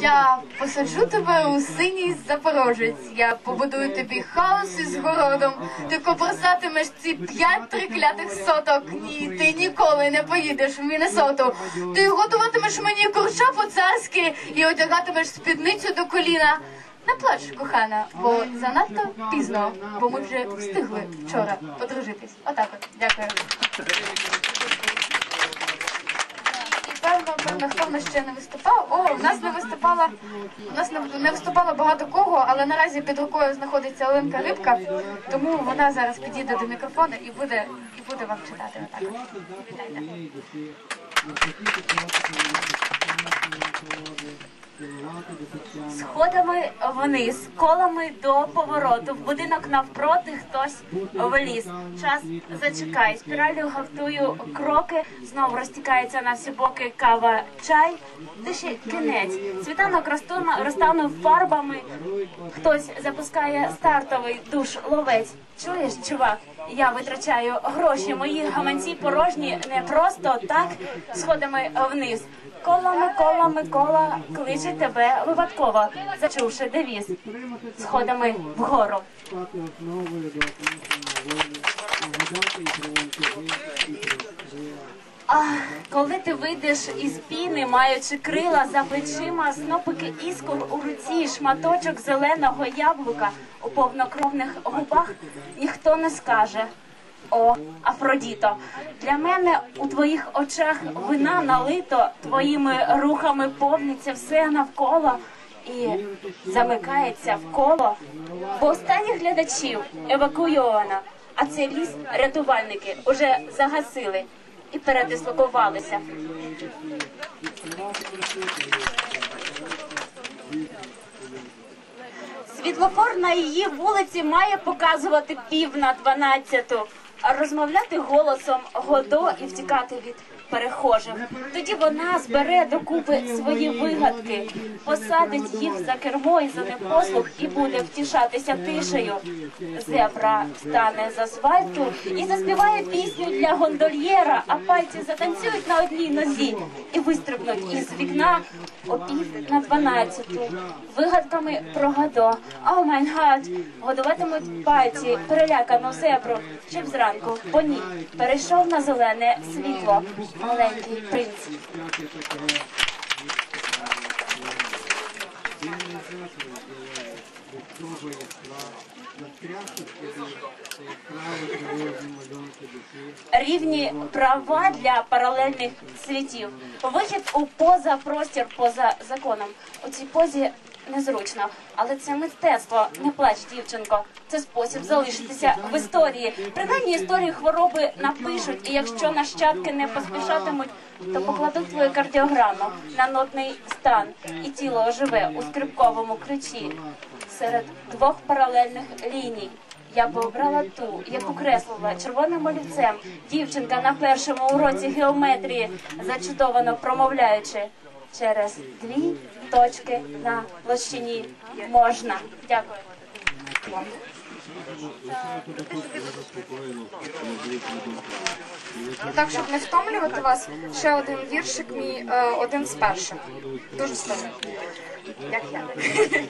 Я посаджу тебе у синій запорожець. Я побудую тобі хаос із городом. Ти копросатимеш ці п'ять триклятих соток. Ні, ти ніколи не поїдеш в Міннесоту. Ти готуватимеш мені курча по-царськи і одягатимеш спідницю до коліна. Не плач, кохана, бо занадто пізно, бо ми вже встигли вчора подружитись. Отак от. Дякую. І певно, певно, хто в нас ще не виступав. О, у нас не виступала, у нас не, виступало багато кого, але наразі під рукою знаходиться Оленка Рибка, тому вона зараз підійде до мікрофону і буде, і буде вам читати. Отак. Вітайте. Сходами вниз, колами до повороту. В будинок навпроти хтось вліз. Час зачекай. Спіралю гавтую кроки. Знову розтікається на всі боки кава, чай. Ти кінець. Світанок розтану- розтанув фарбами. Хтось запускає стартовий душ ловець. Чуєш, чувак? Я витрачаю гроші. Мої гаманці порожні не просто так сходами вниз. Кола Микола, Микола кличе тебе випадково, зачувши девіз сходами вгору. основою до отримання волі, вгадати і проводити і прийшли. А коли ти вийдеш із піни, маючи крила за плечима, снопики іскор у руці, шматочок зеленого яблука у повнокровних губах, ніхто не скаже. О, Афродіто, для мене у твоїх очах вина налито, твоїми рухами повниться все навколо і замикається в коло. Бо останніх глядачів евакуйовано, а цей ліс рятувальники уже загасили і передислокувалися. Світлофор на її вулиці має показувати пів на дванадцяту, а розмовляти голосом Годо і втікати від перехожих. Тоді вона збере докупи свої вигадки, посадить їх за кермо і за непослух і буде втішатися тишею. Зебра стане з асфальту і заспіває пісню для гондольєра, а пальці затанцюють на одній нозі і вистрибнуть із вікна о пів на дванадцяту. Вигадками про Годо. О майн гад! Годуватимуть пальці перелякану зебру, щоб зранку по ній перейшов на зелене світло маленький принц. Рівні права для паралельних світів. Вихід у позапростір поза законом. У цій позі незручно, але це мистецтво. Не плач, дівчинко. Це спосіб залишитися в історії. Принаймні історії хвороби напишуть, і якщо нащадки не поспішатимуть, то покладуть твою кардіограму на нотний стан, і тіло оживе у скрипковому ключі серед двох паралельних ліній. Я би обрала ту, яку креслила червоним олівцем дівчинка на першому уроці геометрії, зачудовано промовляючи через дві точки на площині можна. Дякую. Так, щоб не втомлювати вас, ще один віршик мій, е, один з перших. Дуже складний. Як я.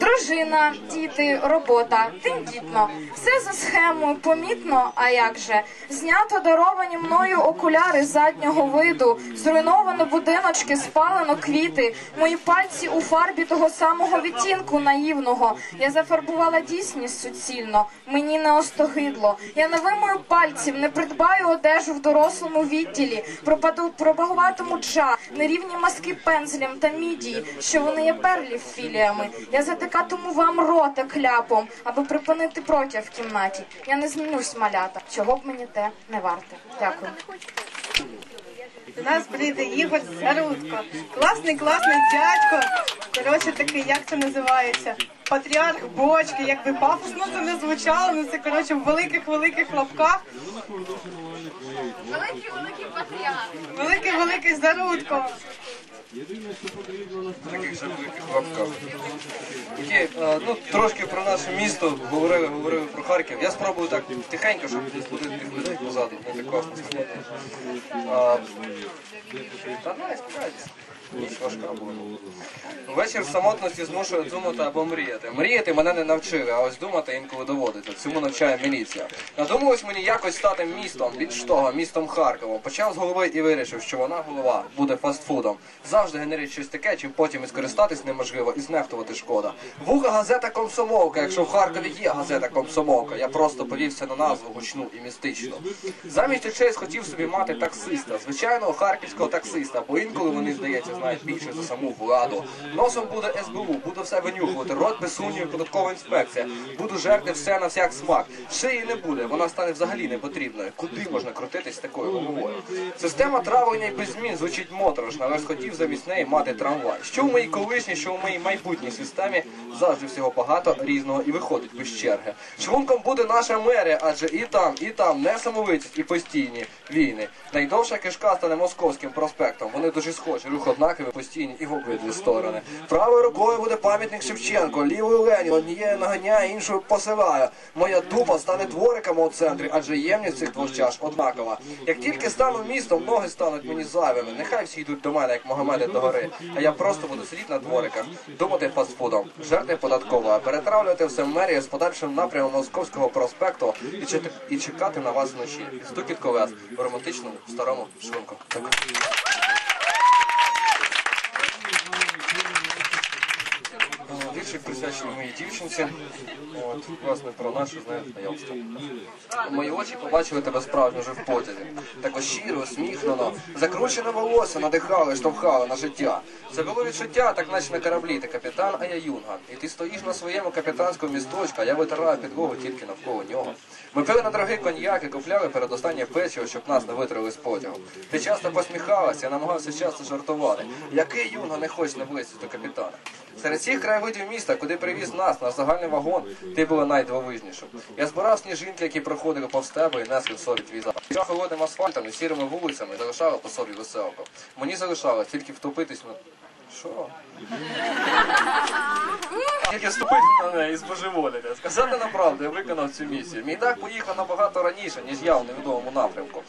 Дружина, діти, робота, тендітно. Все за схемою, помітно, а як же? Знято даровані мною окуляри заднього виду, зруйновано будиночки, спалено квіти, мої пальці у фарбі того самого відтінку наївного. Я зафарбувала дійсність суцільно, мені не остогидло. Я не вимою пальців, не придбаю одежу в дорослому відділі, пропаду, пропагуватиму джа, нерівні маски пензлем та мідії, що вони є перлів філіями. Я затикатиму вам рота кляпом, аби припинити протяг в кімнаті. Я не змінюсь, малята, чого б мені те не варте. Дякую. До нас прийде Ігор Зарудко. Класний, класний дядько. Коротше, такий, як це називається? Патріарх бочки, як би пафосно це не звучало, ну це коротше в великих-великих лапках. Великий великий патріарх. Великий-великий Зарудко. Єдине, що. Окей, е, ну трошки про наше місто говорили, говорили про Харків. Я спробую так тихенько, щоб не тих людей позаду, не так класно. Та не, спокайтесь. Ніч важка була. Вечір самотності змушує думати або мріяти. Мріяти мене не навчили, а ось думати інколи доводиться. Цьому навчає міліція. Надумалось мені якось стати містом, більш того, містом Харковом. Почав з голови і вирішив, що вона голова буде фастфудом. Завжди генерить щось таке, чим потім і скористатись неможливо, і знехтувати шкода. Вуха газета комсомолка. Якщо в Харкові є газета комсомолка, я просто повівся на назву гучну і містичну. Замість очей схотів собі мати таксиста, звичайного харківського таксиста, бо інколи вони, здається, знають більше за саму владу. Носом буде СБУ, буду все винюхувати, рот без сумнівів, податкова інспекція. Буду жерти все на всяк смак. Шиї не буде, вона стане взагалі не потрібною. Куди можна крутитись такою головою? Система травлення і без змін звучить моторошно, але ж хотів замість неї мати трамвай. Що в моїй колишній, що в моїй майбутній системі завжди всього багато різного і виходить без черги. Шлунком буде наша мерія, адже і там, і там несамовитість і постійні війни. Найдовша кишка стане московським проспектом. Вони дуже схожі, рух однакові, постійні і в обидві сторони. Правою рукою буде пам'ятник Шевченко, лівою Ленін, однією наганяє, іншою посилає. Моя дупа стане двориками у центрі, адже ємність цих двох чаш однакова. Як тільки стану містом, ноги стануть мені зайвими. Нехай всі йдуть до мене, як Магомеди до гори. А я просто буду сидіти на двориках, думати фастфудом, жерти податково, перетравлювати все в мерію з подальшим напрямом Московського проспекту і, чити- і чекати на вас вночі. Стукіт колес у романтичному старому шлунку. Дякую. Віршик присвячений моїй дівчинці. От, власне, про наше з нею знайомство. Мої очі побачили тебе справжньо вже в потязі. Так щиро, усміхнено, закручене волосся надихали, штовхали на життя. Це було відчуття, так наче на кораблі. Ти капітан, а я юнга. І ти стоїш на своєму капітанському місточку, а я витираю підлогу тільки навколо нього. Ми пили на дорогий коньяк і купляли перед останнє печиво, щоб нас не витрили з потягу. Ти часто посміхалася, я намагався часто жартувати. Який юнга не хоче наблизитися до капітана? Серед всіх краєвидів міста, куди привіз нас на загальний вагон, ти була найдивовижнішим. Я збирав сніжинки, які проходили повз тебе і несли в собі твій запах. Я холодним асфальтом і сірими вулицями залишала по собі веселку. Мені залишалось тільки втопитись на. Що? Тільки вступити на неї і збожеволіти. Сказати на правду, я виконав цю місію. Мій дах поїхав набагато раніше, ніж я в невідомому напрямку.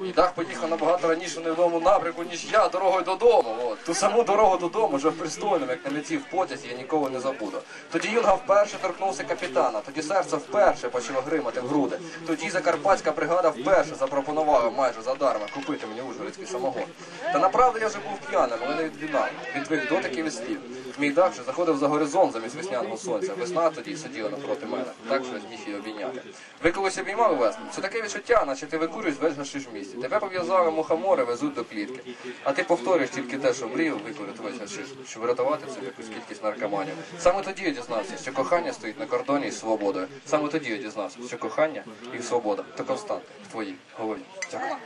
Мій дах поїхав набагато раніше в невідомому напрямку, ніж я дорогою додому. От. Ту саму дорогу додому, вже в пристойному, як на літі в потязі, я ніколи не забуду. Тоді юнга вперше торкнувся капітана, тоді серце вперше почало гримати в груди. Тоді закарпатська бригада вперше запропонувала майже задарма купити мені ужгородський самогон. Та направду я вже був п'яним, але не від вина, від твоїх дотиків і слів. Мій дах вже заходив за горизонт замість весняного сонця. Весна тоді сиділа напроти мене. Так що зміг її обійняти. Ви колись обіймали весну? Це таке відчуття, наче ти викурюєш весь гашиш в місті. Тебе пов'язали мухомори, везуть до клітки. А ти повторюєш тільки те, що мріяв весь гашиш, щоб врятувати собі якусь кількість наркоманів. Саме тоді я дізнався, що кохання стоїть на кордоні із свободою. Саме тоді я дізнався, що кохання і свобода то константи в твоїй голові. Дякую.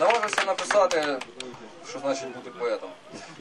Наважився написати, що значить бути поетом.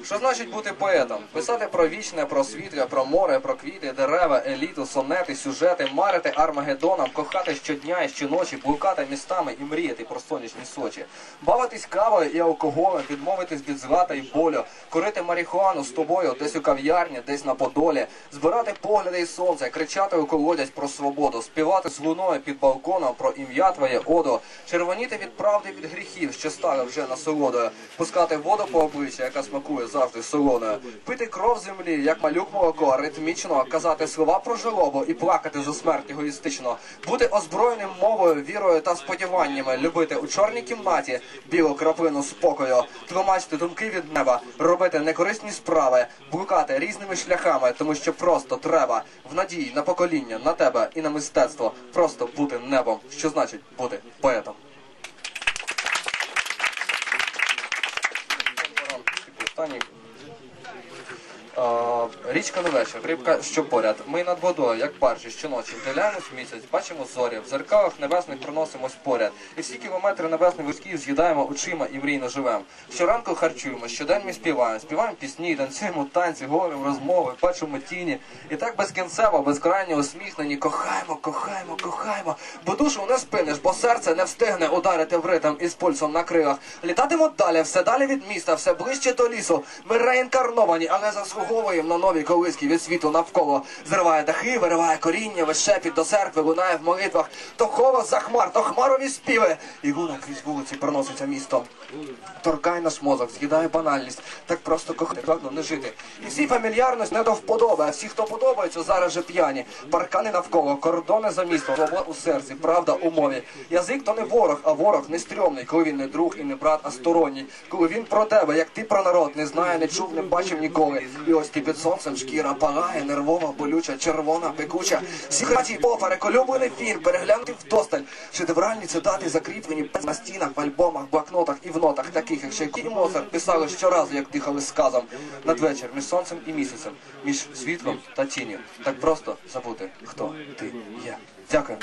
Що значить бути поетом? Писати про вічне, про світле, про море, про квіти, дерева, еліту, сонети, сюжети, марити Армагеддоном, кохати щодня і щоночі, блукати містами і мріяти про сонячні сочі, бавитись кавою і алкоголем, відмовитись від зла та й болю, курити марихуану з тобою десь у кав'ярні, десь на подолі, збирати погляди і сонце, кричати у колодязь про свободу, співати з луною під балконом про ім'я твоє одо, червоніти від правди від гріхів, що стали вже насолодою, пускати воду по обличчя, яка смакує завжди солоною, пити кров землі, як малюк молоко, ритмічно, казати слова про жалобу і плакати за смерть егоїстично, бути озброєним мовою, вірою та сподіваннями, любити у чорній кімнаті білу краплину спокою, тлумачити думки від неба, робити некорисні справи, блукати різними шляхами, тому що просто треба. В надії на покоління, на тебе і на мистецтво, просто бути небом, що значить бути поетом. Останній. Річка вечір, рибка що поряд. Ми над водою, як баржі, щоночі вдивляємось місяць, бачимо зорі, в зеркалах небесних проносимось поряд. І всі кілометри небесних вузьків з'їдаємо очима і мрійно живем. Щоранку харчуємо, щодень ми співаємо, співаємо пісні, танцюємо танці, говоримо розмови, бачимо тіні. І так безкінцево, безкрайньо усміхнені, кохаємо, кохаємо, кохаємо. Бо душу не спиниш, бо серце не встигне ударити в ритм із пульсом на крилах. Літатимо далі, все далі від міста, все ближче до лісу. Ми реінкарновані, але заслуговуємо на нові колиски від світу навколо. Зриває дахи, вириває коріння, вишепіт до церкви, лунає в молитвах. То голос за хмар, то хмарові співи. І луна крізь вулиці проноситься містом. Торкає наш мозок, з'їдає банальність. Так просто прагну не жити. І всі фамільярність не до вподоби, а всі, хто подобається, зараз же п'яні. Паркани навколо, кордони за місто, свобода у серці, правда у мові. Язик то не ворог, а ворог не стрьомний, коли він не друг і не брат, а сторонній. Коли він про тебе, як ти про народ, не знає, не чув, не бачив ніколи. І ти під сонцем шкіра палає, нервова, болюча, червона, пекуча. Всі хаті поперек, улюблений фільм, переглянути вдосталь. Шедевральні цитати закріплені на стінах, в альбомах, блокнотах і в нотах таких, як Шейкі і Моцарт писали щоразу, як дихали сказом. Надвечір між сонцем і місяцем, між світлом та тінню. Так просто забути, хто ти є. Дякую.